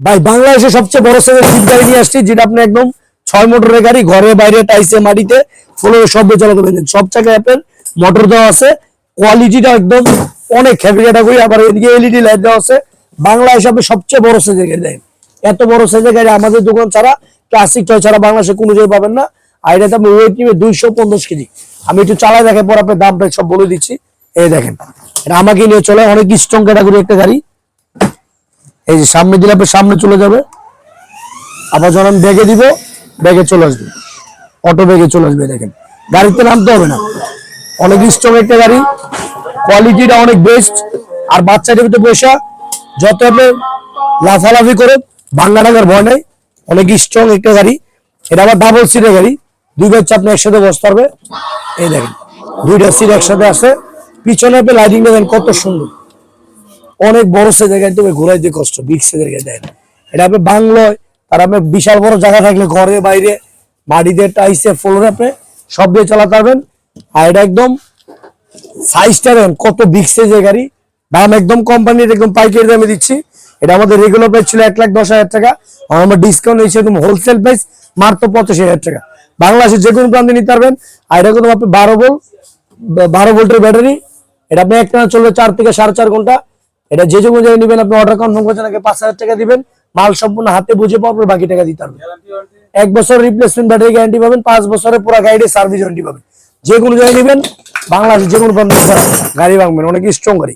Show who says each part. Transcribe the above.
Speaker 1: ভাই বাংলাদেশে সবচেয়ে বড় সাইজের জিপ গাড়ি নিয়ে আসছি, যেটা আপনি একদম ছয় মোটরের গাড়ি, ঘরে বাইরে টাইসে মাটিতে ফ্লোরে সব চালাতে পারবেন সব জায়গায় আপনার মোটর দেওয়া আছে কোয়ালিটিটা একদম অনেক হেভি ক্যাটাগরি আবার এদিকে এলইডি লাইট দেওয়া আছে। বাংলা হিসাবে সবচেয়ে বড় সাইজের গাড়ি দেয় এত বড় সাইজের গাড়ি আমাদের দোকান ছাড়া ক্লাসিক টয় ছাড়া বাংলাদেশে কোনো জায়গায় পাবেন না। আর এটাতে আপনি ওয়েট নিবে দুইশো পঞ্চাশ কেজি। আমি একটু চালাই দেখে পর আপনার দামটা সব বলে দিচ্ছি। এই দেখেন, এটা আমাকে নিয়ে চলে, অনেক স্ট্রং ক্যাটাগরি একটা গাড়ি। এই যে সামনে দিলে আপনার সামনে চলে যাবে। আবার যখন ব্যাগে দিব, ব্যাগে চলে আসবে। অটো ব্যাগে চলে আসবে, দেখেন। গাড়িতে নামতে হবে না। অনেক স্ট্রং একটা গাড়ি। কোয়ালিটিটা অনেক বেস্ট আর বাচ্চাদের ভিতরে বসা যত আপনি লাফালাফি করে ভাঙ্গা টাঙ্গার ভয় নেই। অনেক স্ট্রং একটা গাড়ি। এটা আবার ডাবল সিটের গাড়ি। দুই বাচ্চা আপনি একসাথে বসতে পারবে। এই দেখেন, দুইটা সিট একসাথে আছে। পিছনে আপনি লাইটিং দেখেন কত সুন্দর। অনেক বড় সাইজের গাড়ি ঘোরাই দিয়ে কষ্ট, বিগ সাইজের গাড়ি দেখেন এটা আপনি বাংলায় আর আপনি বিশাল বড় জায়গা থাকলে ঘরে, বাইরে মাটিতে টাইসে, ফ্লোরে আপনি সব দিয়ে চালাতে পারবেন। আর এটা একদম সাইজটা দেখেন, কত বিগ সাইজের গাড়ি। দাম একদম কোম্পানির একদম পাইকারি দামে দিচ্ছি। এটা আমাদের রেগুলার প্রাইস ছিল এক লাখ দশ হাজার টাকা। আর আমরা ডিসকাউন্ট দিচ্ছি একদম হোলসেল প্রাইস মাত্র পঁচাশি হাজার টাকা। বাংলাদেশের যে কোনো প্রান্তে নিতে পারবেন। আর এটা কিন্তু আপনি বারো ভোল্ট বারো ভোল্টের ব্যাটারি এটা আপনি একটা চলবে চার থেকে সাড়ে চার ঘণ্টা। এটা যে যে কোনো জায়গায় নেবেন আপনি অর্ডার কনফার্ম করছেন আগে পাঁচ হাজার টাকা দিবেন মাল সম্পূর্ণ হাতে বুঝে পাওয়ার পর বাকি টাকা দিতে হবে এক বছর রিপ্লেসমেন্ট ব্যাটারি গ্যারান্টি পাবেন পাঁচ বছরের পুরো গাড়ির সার্ভিস গ্যারান্টি পাবেন। যে কোনো জায়গায় নেবেন বাংলাদেশ যে কোনো গাড়ি ভাঙবেন অনেক স্ট্রং গাড়ি।